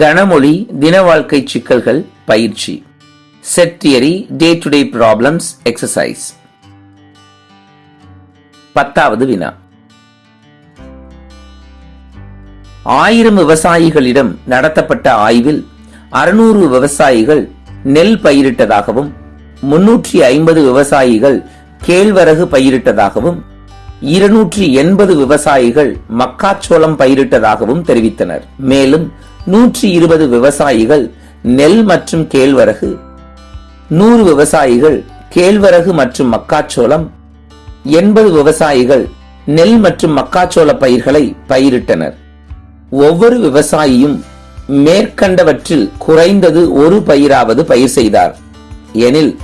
கனமொழி தின வாழ்க்கை சிக்கல்கள் பயிற்சி. Set theory day to day problems exercise பத்தாவது வினா. ஆயிரம் விவசாயிகளிடம் நடத்தப்பட்ட ஆய்வில் அறுநூறு விவசாயிகள் நெல் பயிரிட்டதாகவும் முன்னூற்றி ஐம்பது விவசாயிகள் கேழ்வரகு பயிரிட்டதாகவும் இருநூற்றி எண்பது விவசாயிகள் மக்காச்சோளம் பயிரிட்டதாகவும் தெரிவித்தனர். மேலும் நூற்றி இருபது விவசாயிகள் நெல் மற்றும் கேழ்வரகு நூறு விவசாயிகள் கேழ்வரகு மற்றும் மக்காச்சோளம் எண்பது விவசாயிகள் நெல் மற்றும் மக்காச்சோள பயிர்களை பயிரிட்டனர். ஒவ்வொரு விவசாயியும் மேற்கண்டவற்றில் குறைந்தது ஒரு பயிராவது பயிர் செய்தார். எனில்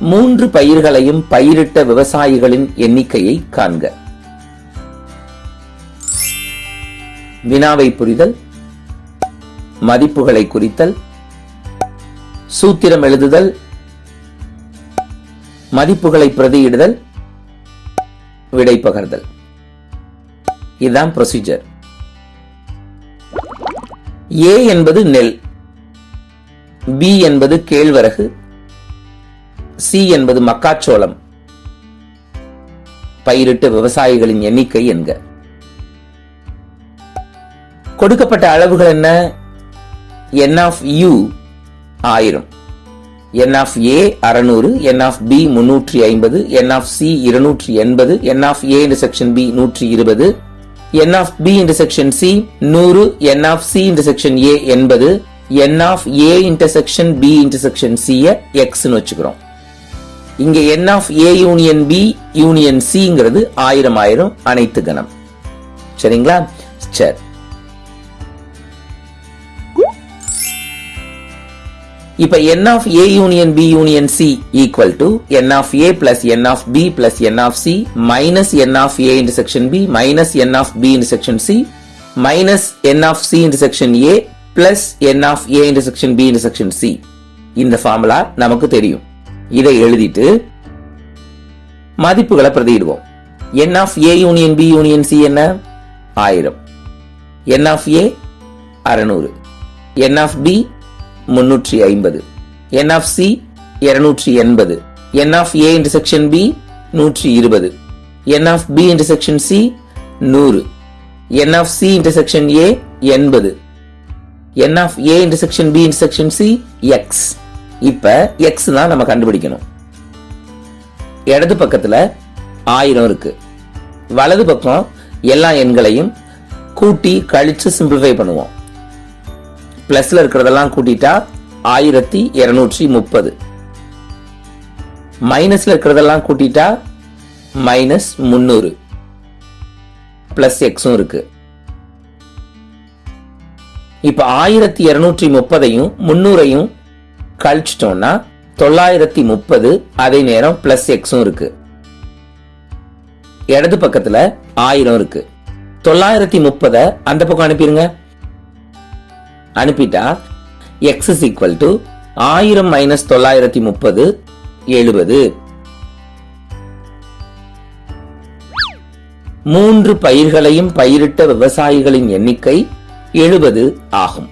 மூன்று பயிர்களையும் பயிரிட்ட விவசாயிகளின் எண்ணிக்கையை காண்க. வினாவை புரிதல். மதிப்புகளை குறித்தல் சூத்திரம் எழுதுதல் மதிப்புகளை பிரதியிடுதல் விடை பகர்தல். இதுதான் ப்ரொசீஜர் ஏ என்பது நெல் பி என்பது கேழ்வரகு சி என்பது மக்காச்சோளம். பயிரிட்ட விவசாயிகளின் எண்ணிக்கை என்க. கொடுக்கப்பட்ட அளவுகள் என்ன? என் ஆஃப் யூ ஆயிரம். என் ஆஃப் ஏ அறநூறு என் ஆஃப் பி முன்னூற்றி ஐம்பது என் ஆஃப் சி இருநூற்றி எண்பது N of A section B நூற்றி இருபது N of B section C நூறு N of C section A எண்பது N of A intersection B intersection C எக்ஸ்னு வச்சுக்கிறோம். இங்க N of A union B union சிங்கிறது ஆயிரம் ஆயிரம் அனைத்து கணம். சரிங்களா? சரி. இப்ப N of A union B union C equal to N of A plus N of B plus N of C minus N of A intersection B minus N of B intersection C minus N of C intersection A plus N of A intersection B intersection C இந்த formula நமக்கு தெரியும் இதை எழுதிட்டு மதிப்புகளை பிரதியிடுவோம் N of A union B union C என்ன ஆயிரம் என் of ஏ அறநூறு என் of B முன்னூற்றி ஐம்பது. என் ஆஃப் சி இருநூற்றி எண்பது. N of A intersection B நூற்றி இருபது. N of B intersection C நூறு. N of C intersection A எண்பது. N of A intersection B intersection C X இப்ப எக்ஸ் தான் நம்ம கண்டுபிடிக்கணும். இடது பக்கத்துல ஆயிரம் இருக்கு. வலது பக்கம் எல்லா எண்களையும் கூட்டி கழிச்சு சிம்பிளிஃபை பண்ணுவோம். ப்ளஸில் இருக்கிறதெல்லாம் கூட்டிட்டா ஆயிரத்தி இரநூற்றி முப்பது. மைனஸில் இருக்கிறதெல்லாம் கூட்டிட்டா மைனஸ் முன்னூறு ப்ளஸ் எக்ஸும் இருக்கு. இப்போ ஆயிரத்தி இரநூற்றி முப்பதையும் முன்னூறையும் கழிச்சிட்டோம்னா தொள்ளாயிரத்தி முப்பது அதே நேரம் ப்ளஸ் எக்ஸும் இருக்கு. இடது பக்கத்தில் ஆயிரம் இருக்கு. தொள்ளாயிரத்தி முப்பதை அந்த பக்கம் அனுப்பிடுங்க அனுப்பிட்டா? எக்ஸ் இஸ் ஈக்குவல் டு ஆயிரம் மைனஸ் தொள்ளாயிரத்தி முப்பது எழுபது. மூன்று பயிர்களையும் பயிரிட்ட விவசாயிகளின் எண்ணிக்கை எழுபது ஆகும்.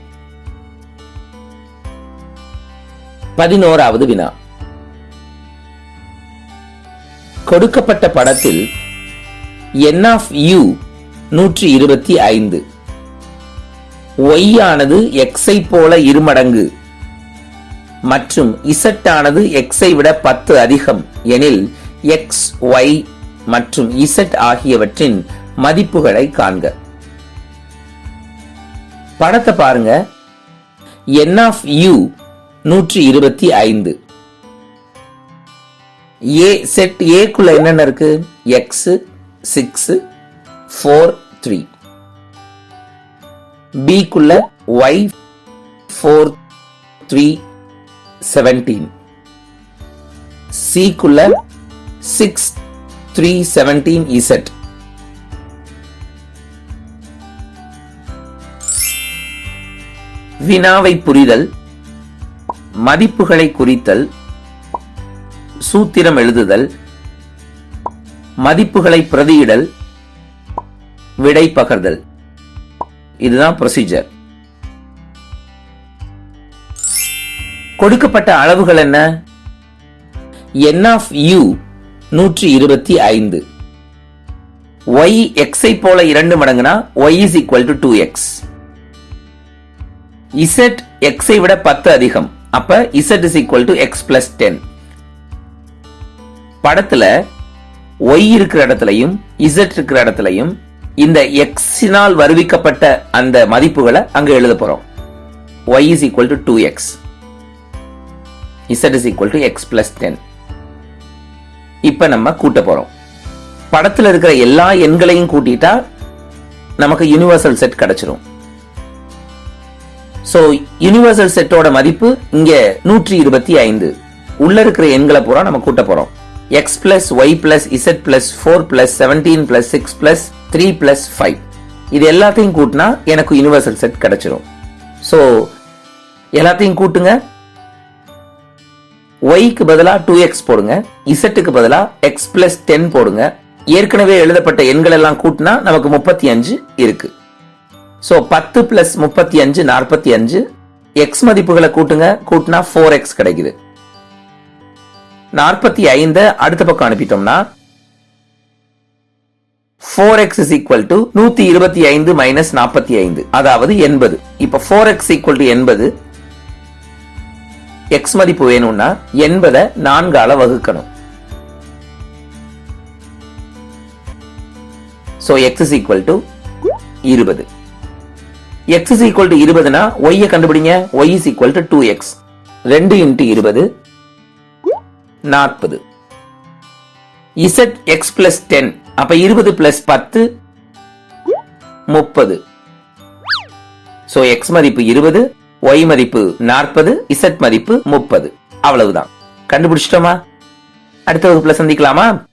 பதினோராவது வினா. கொடுக்கப்பட்ட படத்தில் என் ஆஃப் யூ நூற்றி இருபத்தி ஐந்து. ஒய் ஆனது எக்ஸை போல இருமடங்கு மற்றும் இசட்டானது ஆனது விட பத்து அதிகம். எனில் எக்ஸ் ஒய் மற்றும் இசட் ஆகியவற்றின் மதிப்புகளை காண்க. படத்தை பாருங்க. என் ஆஃப் யூ நூற்றி இருபத்தி ஐந்து. ஏ செட் ஏக்குள்ள என்னென்ன இருக்கு? எக்ஸ் சிக்ஸ் ஃபோர் த்ரீ பிக்குள்ள ஒய் ஃபோர் த்ரீ செவன்டீன் சிக்குள்ள சிக்ஸ் த்ரீ செவன்டீன் இசட் வினாவை புரிதல் மதிப்புகளை குறித்தல் சூத்திரம் எழுதுதல் மதிப்புகளை பிரதியிடல் விடை பகர்தல். இதுதான் ப்ரொசீஜர் கொடுக்கப்பட்ட அளவுகள் என்ன? என் ஆஃப் யூ நூற்றி இருபத்தி ஐந்து ஒய் எக்ஸை போல இரண்டு மடங்குனா Y is equal to 2x z x ஐ விட பத்து அதிகம். அப்ப Z is equal to x plus 10 படத்துல ஒய் இருக்கிற இடத்துலயும் இசட் இருக்கிற இடத்துலயும் இந்த எக்ஸினால் வருவிக்கப்பட்ட அந்த மதிப்புகளை அங்கே எழுத போறோம். Is is equal to 2x z is equal to x plus 10 இப்ப நம்ம கூட்ட போறோம். படத்தில் இருக்கிற எல்லா எண்களையும் கூட்டிட்டா நமக்கு யுனிவர்சல் செட் கிடைச்சிரும். ஸோ யுனிவர்சல் செட்டோட மதிப்பு இங்கே நூற்றி இருபத்தி ஐந்து. உள்ள இருக்கிற எண்களை பூரா நம்ம கூட்ட போறோம். X plus Y plus Z plus four plus seventeen plus six plus three plus five இது எல்லாத்தையும் கூட்டினா எனக்கு யுனிவர்சல் செட் கிடைச்சிரும். ஸோ எல்லாத்தையும் கூட்டுங்க. ஒய்க்கு பதிலாக டூ எக்ஸ் போடுங்க. இசட்டுக்கு பதிலாக எக்ஸ் பிளஸ் டென் போடுங்க. ஏற்கனவே எழுதப்பட்ட எண்கள் எல்லாம் கூட்டினா நமக்கு முப்பத்தி அஞ்சு இருக்கு. ஸோ பத்து பிளஸ் முப்பத்தி அஞ்சு நாற்பத்தி அஞ்சு. எக்ஸ் மதிப்புகளை கூட்டுங்க. கூட்டினா ஃபோர் எக்ஸ் கிடைக்குது. நாற்பத்தி ஐந்த அடுத்த பக்கம் அனுப்பிட்டோம்னா four X is equal to நூத்தி இருபத்தி ஐந்து மைனஸ் நாற்பத்தி ஐந்து. அதாவது எண்பது. இப்ப ஃபோர் எக்ஸ் ஈக்குவல் டு எண்பது. எக்ஸ் மதிப்பு வேணும்னா எண்பதை நான்கால வகுக்கணும். So X is equal to இருபது. எக்ஸ் இஸ் ஈக்குவல் டு இருபதுனா ஒய்யை கண்டுபிடிங்க. Y is equal to two X ரெண்டு இன்ட்டு இருபது. நாற்பது. இசட் எக்ஸ் பிளஸ் டென் அப்ப இருபது பிளஸ் பத்து முப்பது. சோ எக்ஸ் மதிப்பு இருபது ஒய் மதிப்பு நாற்பது இசட் மதிப்பு முப்பது. அவ்வளவுதான். கண்டுபிடிச்சிட்டோமா? அடுத்த வகுப்புல சந்திக்கலாமா?